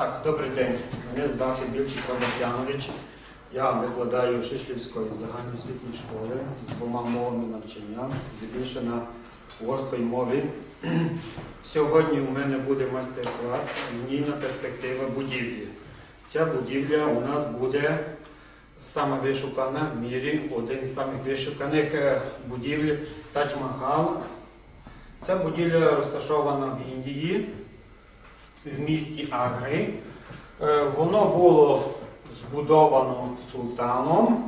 Так, добрий день. Мене звати Більчик Богданович. Я викладаю Шишлівської загальноосвітньої школи з двома мовами навчання, більше на угорської мові. Сьогодні у мене буде майстер-клас лінійна перспектива будівлі. Ця будівля у нас буде сама вишукана в мірі, один із самих вишуканих е, будівель Тадж-Махал. Ця будівля розташована в Індії в місті Агри. Е, Воно було збудовано султаном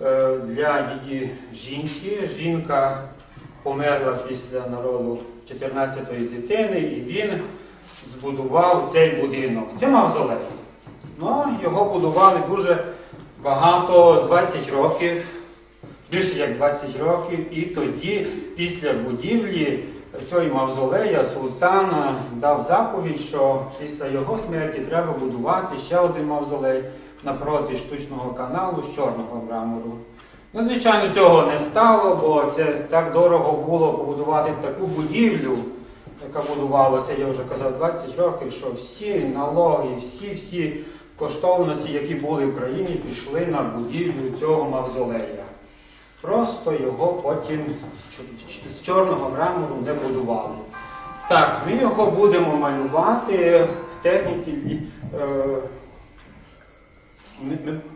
е, для її жінки. Жінка померла після народу 14-ї дитини, і він збудував цей будинок. Це мавзолей. Ну, його будували дуже багато, 20 років, більше як 20 років, і тоді, після будівлі цієї мавзолея, султан дав заповідь, що після його смерті треба будувати ще один мавзолей напроти штучного каналу з чорного мрамору. Ну, звичайно, цього не стало, бо це так дорого було побудувати таку будівлю, яка будувалася, я вже казав, 20 років, що всі налоги, всі-всі коштовності, які були в країні, пішли на будівлю цього мавзолея. Просто його потім з чорного мрамору не будували. Так, ми його будемо малювати в техніці. е,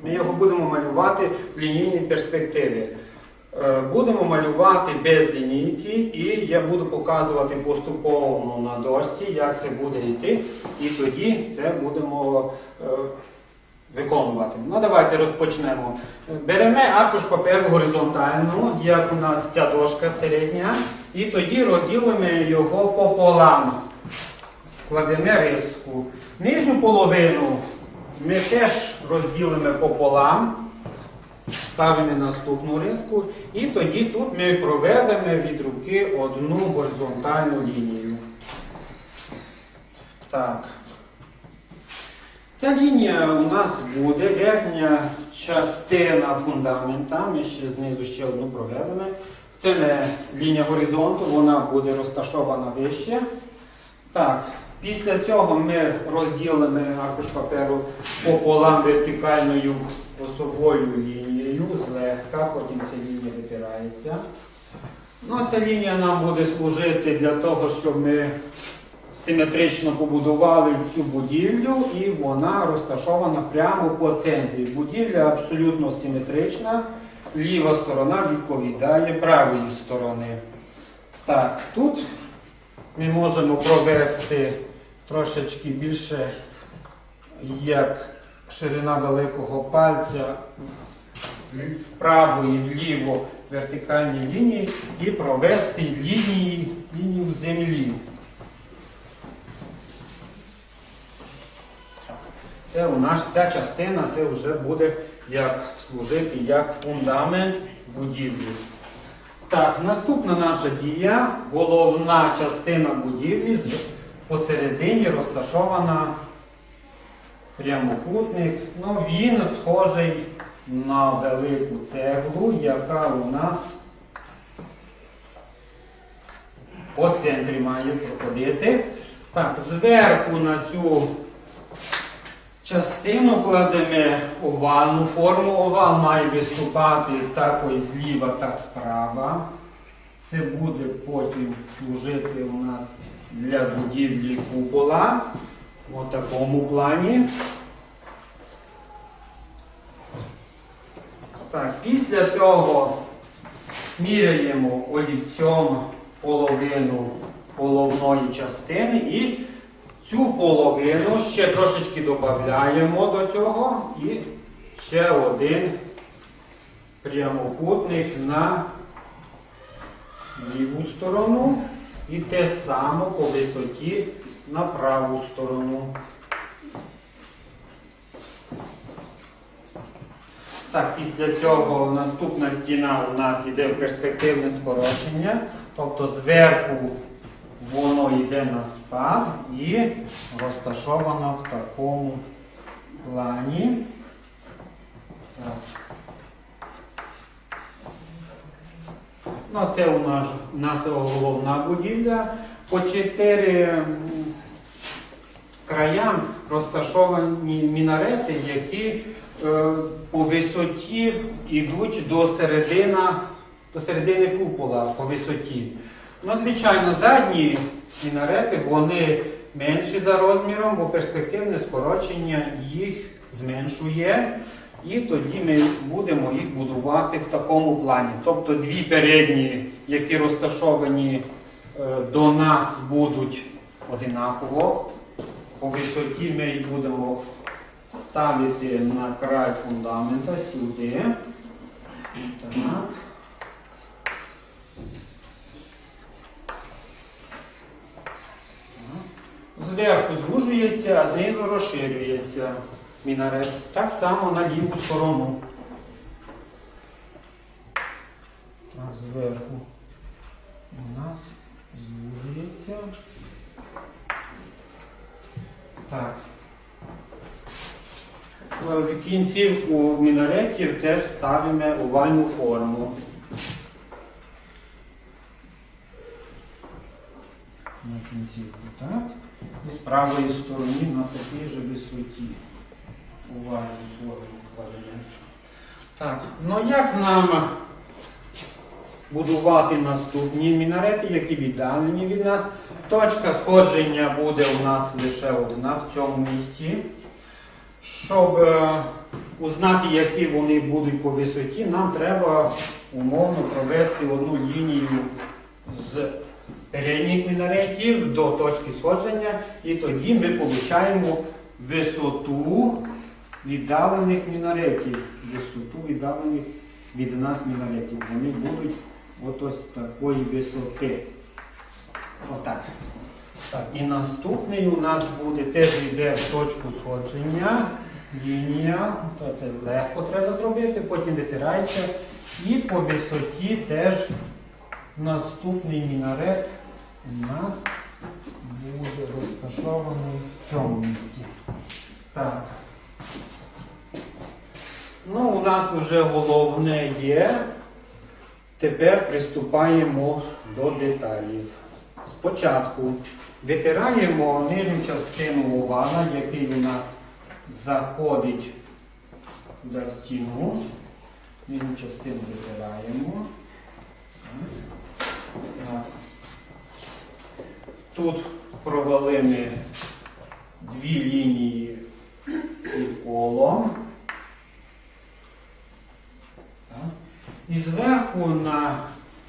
ми його будемо малювати в лінійній перспективі. Е, Будемо малювати без лінійки, і я буду показувати поступово на дошці, як це буде йти, і тоді це будемо е, виконувати. Ну, давайте розпочнемо. Беремо аркуш паперу горизонтально, як у нас ця дошка середня, і тоді розділимо його пополам. Кладемо риску. Нижню половину ми теж розділимо пополам, ставимо наступну риску, і тоді тут ми проведемо від руки одну горизонтальну лінію. Так. Ця лінія у нас буде верхня частина фундамента. Ми ще знизу ще одну проведемо. Це не лінія горизонту, вона буде розташована вище. Так, після цього ми розділимо аркуш паперу пополам вертикальною осовою лінією, злегка, потім ця лінія витирається. Ну, ця лінія нам буде служити для того, щоб ми симетрично побудували цю будівлю, і вона розташована прямо по центрі. Будівля абсолютно симетрична. Ліва сторона відповідає правої сторони. Так, тут ми можемо провести трошечки більше, як ширина великого пальця вправо і вліво вертикальні лінії і провести лінії, лінію землі. Це у нас ця частина це вже буде як служити як фундамент будівлі. Так, наступна наша дія, головна частина будівлі посередині розташована прямокутник. Ну, він схожий на велику цеглу, яка у нас по центрі має проходити. Так, зверху на цю частину кладемо овальну форму. Овал має виступати так ось зліва, так справа. Це буде потім служити у нас для будівлі купола в такому плані. Так, після цього міряємо олівцем половину головної частини і цю половину ще трошечки додаємо до цього і ще один прямокутник на ліву сторону і те саме по висоті на праву сторону. Так, після цього наступна стіна у нас йде в перспективне скорочення, тобто зверху воно йде на спад і розташовано в такому плані. Ну, це у нас, у нас головна будівля. По чотири краям розташовані мінарети, які е, по висоті йдуть до, середина, до середини купола по висоті. Ну, звичайно, задні мінарети вони менші за розміром, бо перспективне скорочення їх зменшує. І тоді ми будемо їх будувати в такому плані. Тобто дві передні, які розташовані е, до нас, будуть одинаково. По висоті ми їх будемо ставити на край фундамента сюди. Так. Зверху звужується, а знизу розширюється мінарет. Так само на ліву сторону. Так, зверху у нас звужується. Так. В кінцівку мінаретів теж ставимо овальну форму. На кінцівку, так? І з правої сторони на такій же висоті. Овальну форму кладемо. Так, ну як нам будувати наступні мінарети, які віддалені від нас? Точка сходження буде у нас лише одна в цьому місці. Щоб е, узнати, які вони будуть по висоті, нам треба умовно провести одну лінію з передніх мінаретів до точки сходження, і тоді ми получаємо висоту віддалених мінаретів. Висоту віддалених від нас мінаретів. Вони будуть от ось такої висоти. Отак. Так, і наступний у нас буде теж йде в точку сходження. Лінія. То Це легко треба зробити, потім витирається. І по висоті теж наступний мінарет у нас буде розташований в цьому місці. Так. Ну, у нас вже головне є. Тепер приступаємо до деталів. Спочатку витираємо нижню частину овала, який у нас заходить за стіну. Нижню частину витираємо. Так. Тут провели ми дві лінії і колом. Так. І зверху на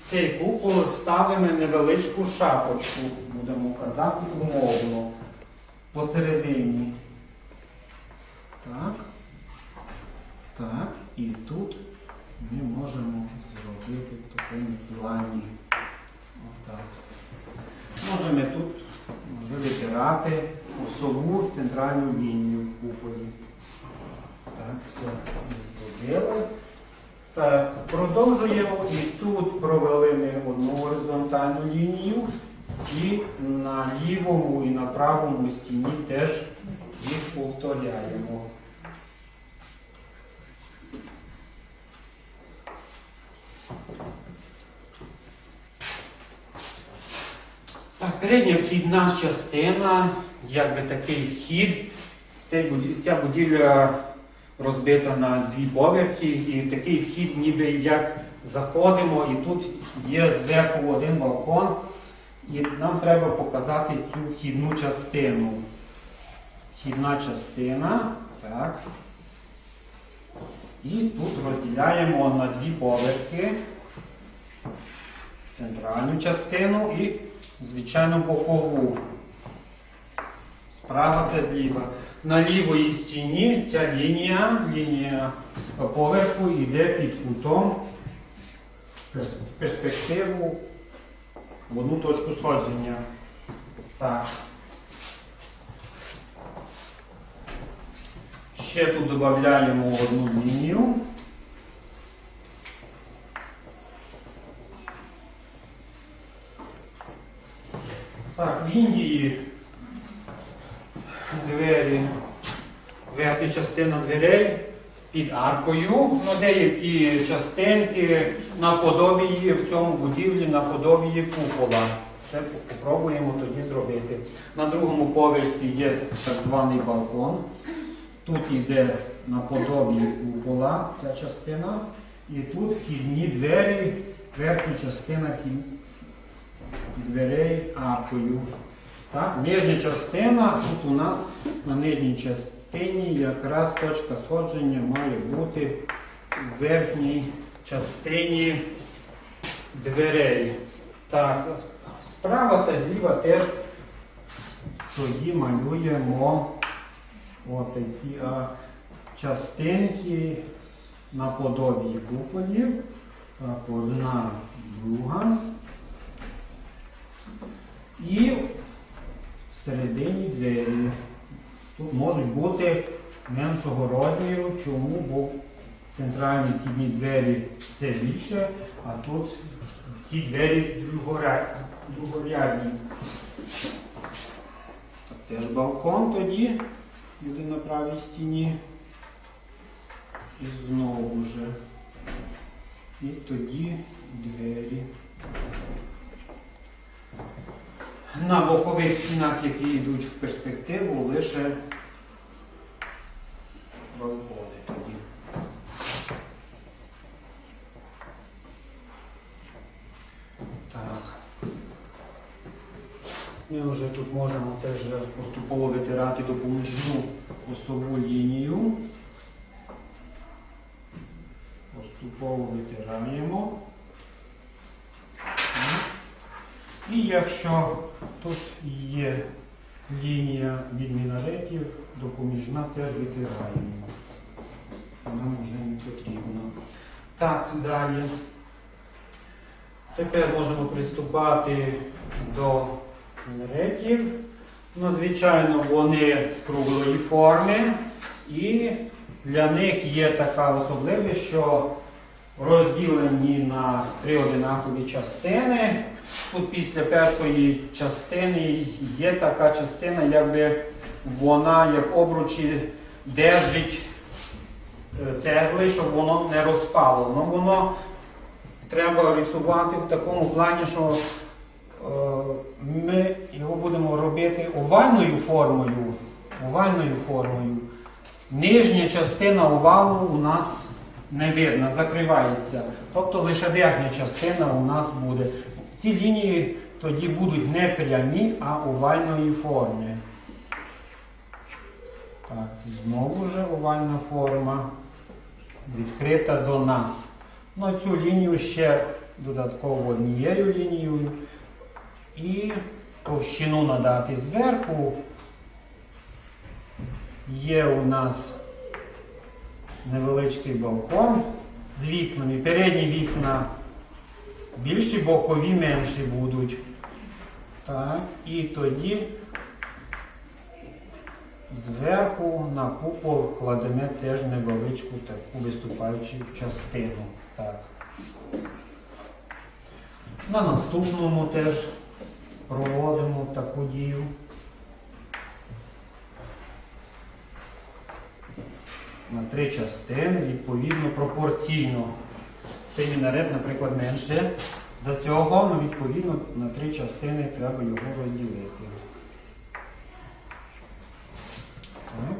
цей купол ставимо невеличку шапочку, будемо казати умовно, посередині. Так. Так. І тут ми можемо зробити в плані. Отак. Можемо тут вже витирати осову центральну лінію в куполі. Так, все зробили. Так, продовжуємо і тут провели ми одну горизонтальну лінію і на лівому і на правому стіні теж їх повторяємо. Так, передня вхідна частина, якби такий вхід. Ця будівля розбита на дві поверхи, і такий вхід, ніби як заходимо, і тут є зверху один балкон, і нам треба показати цю вхідну частину. Вхідна частина, так. І тут розділяємо на дві поверхи центральну частину і, звичайно, бокову. Справа та зліва. На лівої стіні ця лінія, лінія поверху йде під кутом перс- перспективу в одну точку сходження. Так. Ще тут додаємо одну лінію. Так, в Індії двері, верхня частина дверей під аркою, ну, деякі частинки наподобі в цьому будівлі наподобі купола. Це попробуємо тоді зробити. На другому поверсі є так званий балкон. Тут йде наподобі купола ця частина. І тут вхідні двері, верхня частина хід- дверей аркою. Так, нижня частина, тут у нас на нижній частині якраз точка сходження має бути в верхній частині дверей. Так, справа та зліва теж тоді малюємо отакі а, частинки наподобі куполів. Так, одна, друга. І всередині двері. Тут можуть бути меншого розміру. Чому? Бо центральні вхідні двері все більше, а тут ці двері другорядні. Теж балкон тоді буде на правій стіні. І знову же. І тоді двері. На бокових стінах, які йдуть в перспективу, лише балкони тоді. Так. Ми вже тут можемо теж поступово витирати допоміжну осову лінію. Поступово витираємо. І якщо тут є лінія від мінаретів, допоміжна теж витираємо. Нам вже не потрібно. Так, далі. Тепер можемо приступати до мінаретів. Ну, звичайно, вони круглої форми. І для них є така особливість, що розділені на три одинакові частини. Тут після першої частини є така частина, якби вона як обручі держить е, цегли, щоб воно не розпало. Ну, воно треба рисувати в такому плані, що е, ми його будемо робити овальною формою. Овальною формою. Нижня частина овалу у нас не видно, закривається. Тобто лише верхня частина у нас буде. Ці лінії тоді будуть не прямі, а овальної форми. Так, знову ж овальна форма відкрита до нас. Ну, цю лінію ще додатково однією лінією. І товщину надати зверху. Є у нас невеличкий балкон з вікнами. Передні вікна більші, бокові менші будуть. Так, і тоді зверху на купол кладемо теж невеличку таку виступаючу частину. Так. На наступному теж проводимо таку дію. На три частини, відповідно, пропорційно. Цей мінарет, наприклад, менше. За цього, ну, відповідно, на три частини треба його розділити. Так.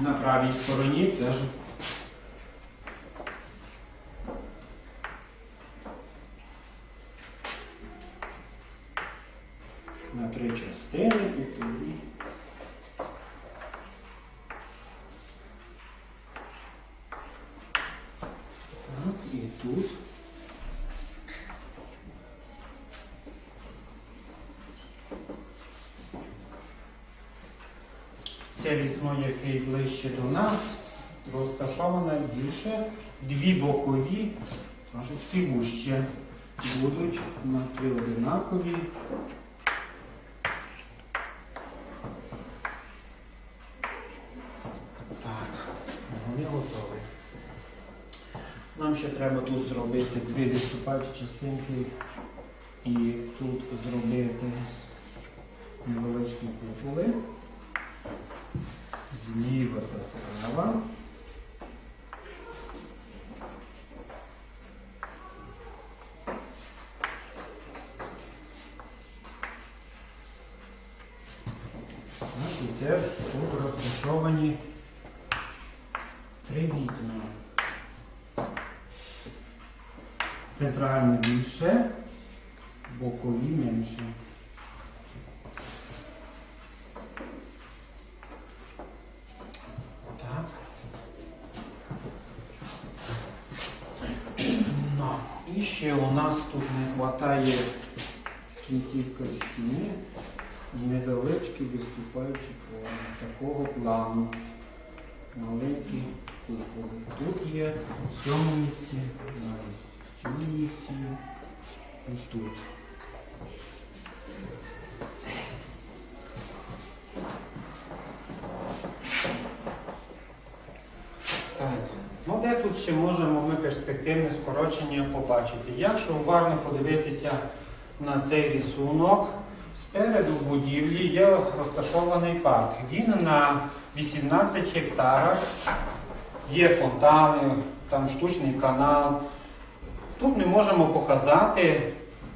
На правій стороні теж. На три частини і тоді. Так, і тут. Це вікно, яке ближче до нас, розташоване більше. Дві бокові, трошечки вужче, будуть на три одинакові. Так, вони готові. Нам ще треба тут зробити дві виступаючі частинки і тут зробити невеличкі куполи. Зліва та справа. місці теж тут розташовані три вікна. Центральне більше, бокові менше. Так. Ну, і ще у нас тут не вистачає кінцівка в стіні і невеличкі виступаючі форми такого плану. Маленькі куполи. Тут є в цьому місці, навіть в цьому місці і тут. Так. Ну, де ще можемо ми перспективне скорочення побачити? Якщо уважно подивитися на цей рисунок, спереду в будівлі є розташований парк. Він на 18 гектарах, є фонтани, там штучний канал. Тут ми можемо показати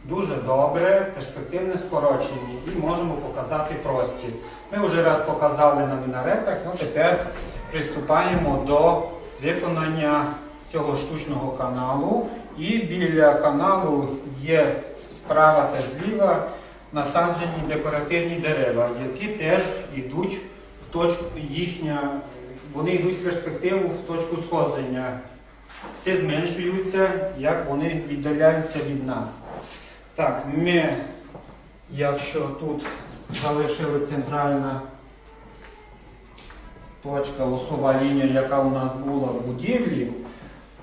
дуже добре перспективне скорочення і можемо показати простір. Ми вже раз показали на мінаретах, ну тепер приступаємо до виконання цього штучного каналу. І біля каналу є справа та зліва насаджені декоративні дерева, які теж йдуть в точку їхня, вони йдуть в перспективу в точку сходження. Все зменшуються, як вони віддаляються від нас. Так, ми, якщо тут залишили центральна точка, осова лінія, яка у нас була в будівлі.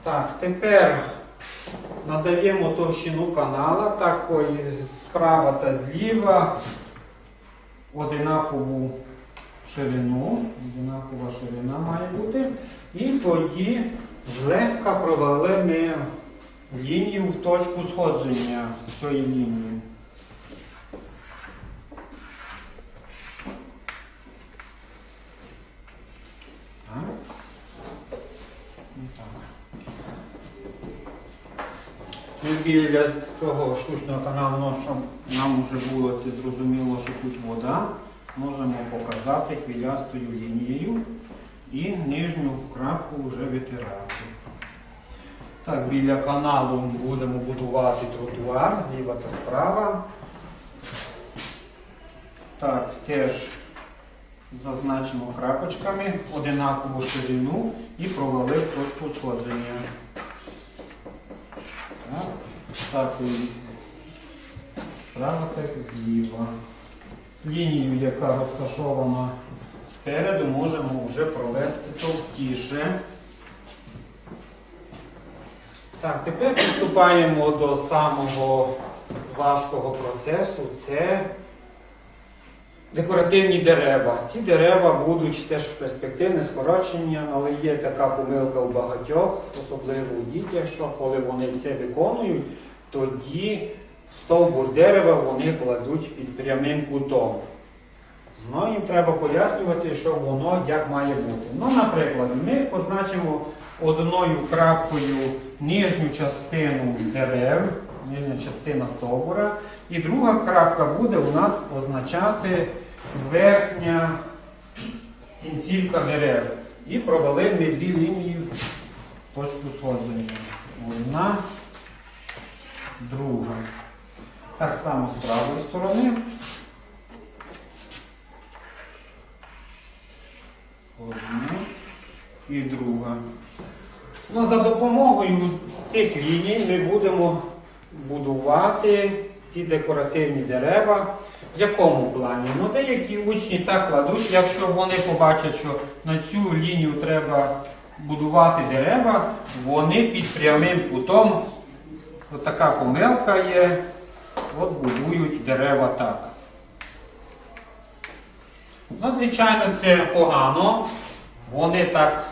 Так, тепер надаємо товщину канала, такої справа та зліва одинакову ширину, одинакова ширина має бути. І тоді злегка провалимо лінію в точку сходження цієї лінії. Так. І так. Ми біля цього штучного каналу, ну, щоб нам вже було це зрозуміло, що тут вода, можемо показати хвилястою лінією і нижню крапку вже витирати. Так, біля каналу будемо будувати тротуар зліва та справа. Так, теж зазначимо крапочками одинакову ширину і провалив точку сходження. Так, так і справа так зліва. Лінію, яка розташована спереду, можемо вже провести товстіше. Так, тепер приступаємо до самого важкого процесу. Це декоративні дерева. Ці дерева будуть теж перспективне скорочення, але є така помилка у багатьох, особливо у дітях, що коли вони це виконують, тоді стовбур дерева вони кладуть під прямим кутом. Ну, їм треба пояснювати, що воно як має бути. Ну, наприклад, ми позначимо одною крапкою нижню частину дерев, нижня частина стовбура, і друга крапка буде у нас означати верхня кінцівка дерев. І провалив ми дві лінії точку сходження. Одна, друга. Так само з правої сторони. Одна і друга. Ну, за допомогою цих ліній ми будемо будувати ці декоративні дерева. В якому плані? Ну, деякі учні так кладуть, якщо вони побачать, що на цю лінію треба будувати дерева, вони під прямим кутом, от така помилка є, от будують дерева так. Ну, звичайно, це погано. Вони так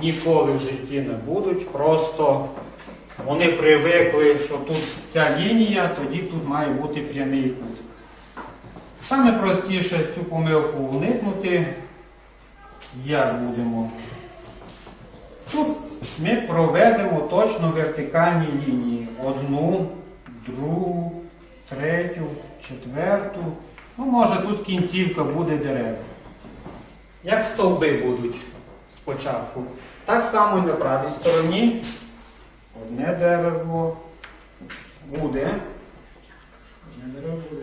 ніколи в житті не будуть. Просто вони привикли, що тут ця лінія, тоді тут має бути прямий кут. Саме простіше цю помилку уникнути. Як будемо? Тут ми проведемо точно вертикальні лінії. Одну, другу, третю, четверту. Ну, може тут кінцівка буде дерев. як стовби будуть спочатку. Так само і на правій стороні. Одне дерево буде. Одне дерево буде.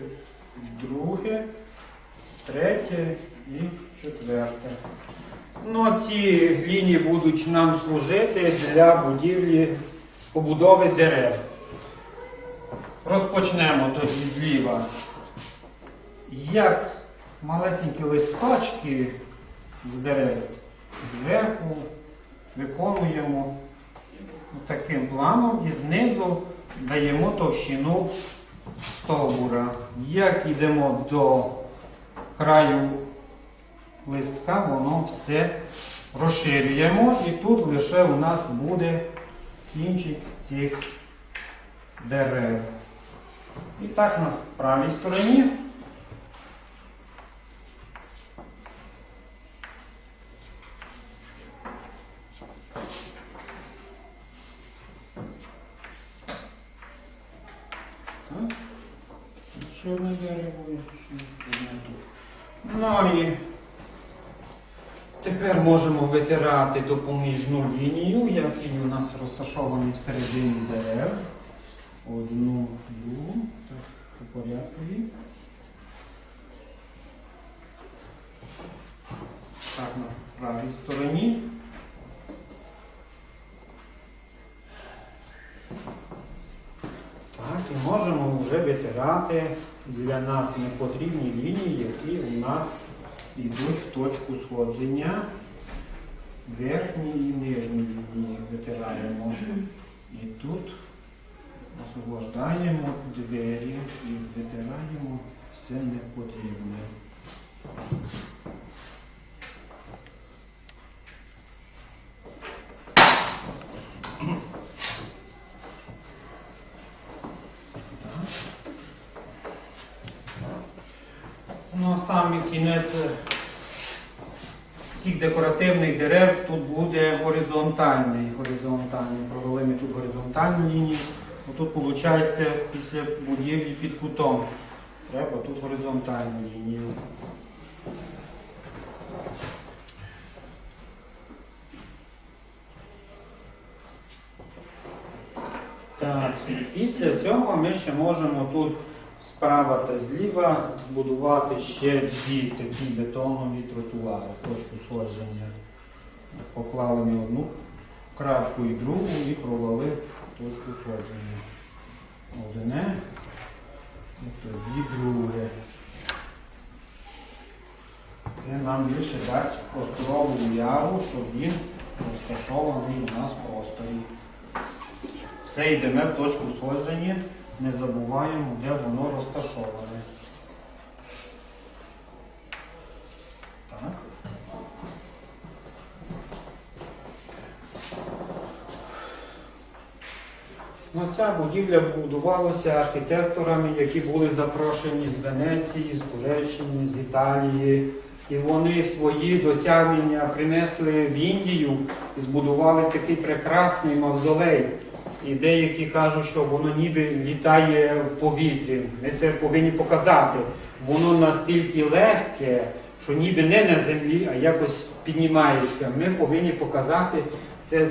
Друге, третє і четверте. Ну, ці лінії будуть нам служити для будівлі побудови дерев. Розпочнемо тоді зліва. Як малесенькі листочки з дерев зверху виконуємо таким планом і знизу даємо товщину стовбура. Як йдемо до краю листка, воно все розширюємо і тут лише у нас буде кінчик цих дерев. І так на правій стороні. Чорне дерево. Ну і тепер можемо витирати допоміжну лінію, який у нас розташований всередині дерев. Одну, другу, так, по порядку. Так, на правій стороні. Так, і можемо вже витирати для нас непотрібні лінії, які у нас йдуть в точку сходження. Верхні і нижні лінії витираємо. І тут освобождаємо двері і витираємо все непотрібне. Ну, а саме кінець всіх декоративних дерев тут буде горизонтальний. горизонтальний. Провели ми тут горизонтальну лінію. Тут виходить після будівлі під кутом. Треба тут горизонтальну лінію. Так, після цього ми ще можемо тут справа та зліва збудувати ще дві такі бетонові тротуари, точку сходження. Поклали ми одну крапку і другу і провели точку сходження. Одне і тоді друге. Це нам більше дасть просторову уяву, щоб він розташований у нас просторі. Все йдемо в точку сходження, не забуваємо, де воно розташоване. Так. Ну, ця будівля будувалася архітекторами, які були запрошені з Венеції, з Туреччини, з Італії. І вони свої досягнення принесли в Індію і збудували такий прекрасний мавзолей. І деякі кажуть, що воно ніби літає в повітрі. Ми це повинні показати. Воно настільки легке, що ніби не на землі, а якось піднімається. Ми повинні показати це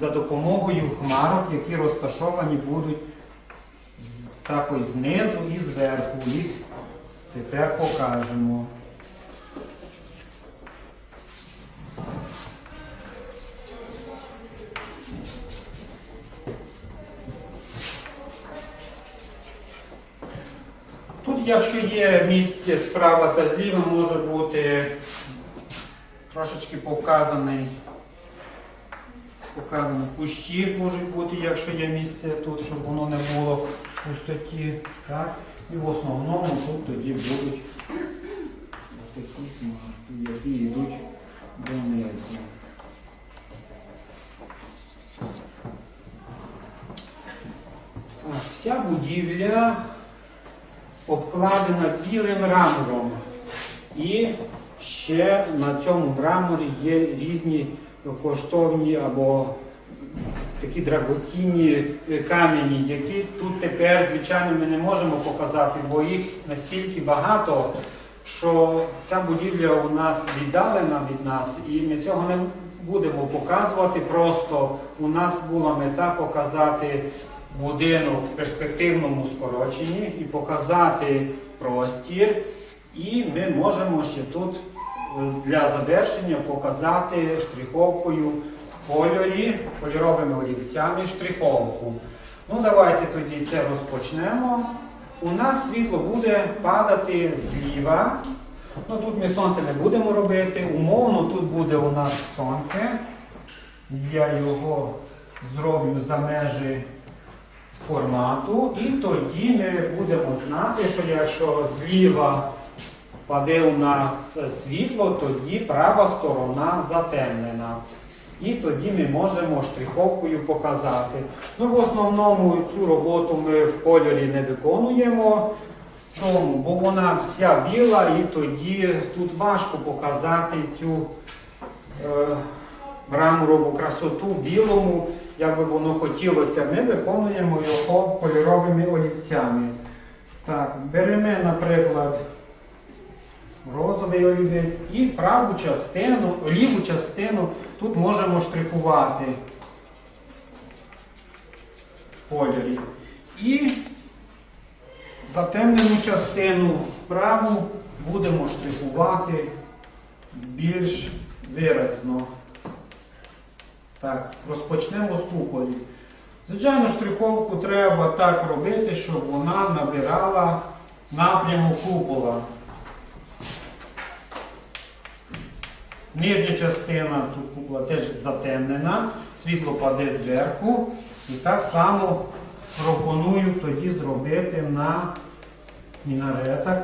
за, допомогою хмарок, які розташовані будуть також знизу і зверху. Їх тепер покажемо. Тут, якщо є місце справа та зліва, може бути трошечки показаний, показані кущі можуть бути, якщо є місце тут, щоб воно не було в пустоті. Так? І в основному тут тоді будуть такі хмарки, які йдуть донизу. Так, вся будівля обкладена білим мрамором. І ще на цьому мраморі є різні коштовні або такі драгоцінні е, камені, які тут тепер, звичайно, ми не можемо показати, бо їх настільки багато, що ця будівля у нас віддалена від нас, і ми цього не будемо показувати. Просто у нас була мета показати будинок в перспективному скороченні і показати простір. І ми можемо ще тут для завершення показати штриховкою в кольорі, кольоровими олівцями штриховку. Ну, давайте тоді це розпочнемо. У нас світло буде падати зліва. Ну, тут ми сонце не будемо робити. Умовно тут буде у нас сонце. Я його зроблю за межі формату. І тоді ми будемо знати, що якщо зліва паде у нас світло, тоді права сторона затемнена. І тоді ми можемо штриховкою показати. Ну, в основному цю роботу ми в кольорі не виконуємо. Чому? Бо вона вся біла і тоді тут важко показати цю е, мраморову красоту білому, як би воно хотілося. Ми виконуємо його кольоровими олівцями. Так, беремо, наприклад, олівець і праву частину, ліву частину тут можемо штрихувати в кольорі. І затемнену частину праву будемо штрихувати більш виразно. Так, розпочнемо з куполі. Звичайно, штриховку треба так робити, щоб вона набирала напряму купола. Нижня частина тут купола теж затемнена, світло паде зверху. І так само пропоную тоді зробити на мінаретах.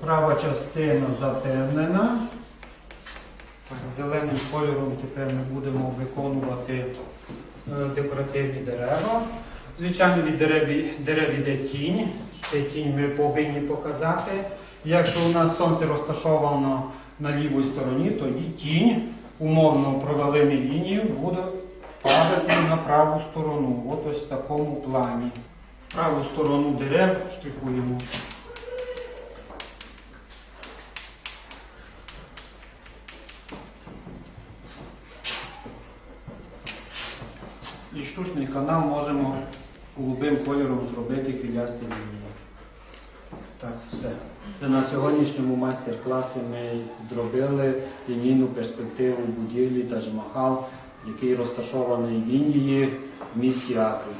Права частина затемнена. Так, Зеленим кольором тепер ми будемо виконувати е, декоративні дерева. Звичайно, від дерев, дерев іде тінь. Цей тінь ми повинні показати. Якщо у нас сонце розташовано на лівій стороні, тоді тінь, умовно провели лінію, буде падати на праву сторону. От ось в такому плані. Праву сторону дерев штрихуємо. І штучний канал можемо голубим кольором зробити хвилясті лінії. Так, все. На сьогоднішньому майстер-класі ми зробили лінійну перспективу будівлі Тадж-Махал, який розташований в Індії в місті Акрі.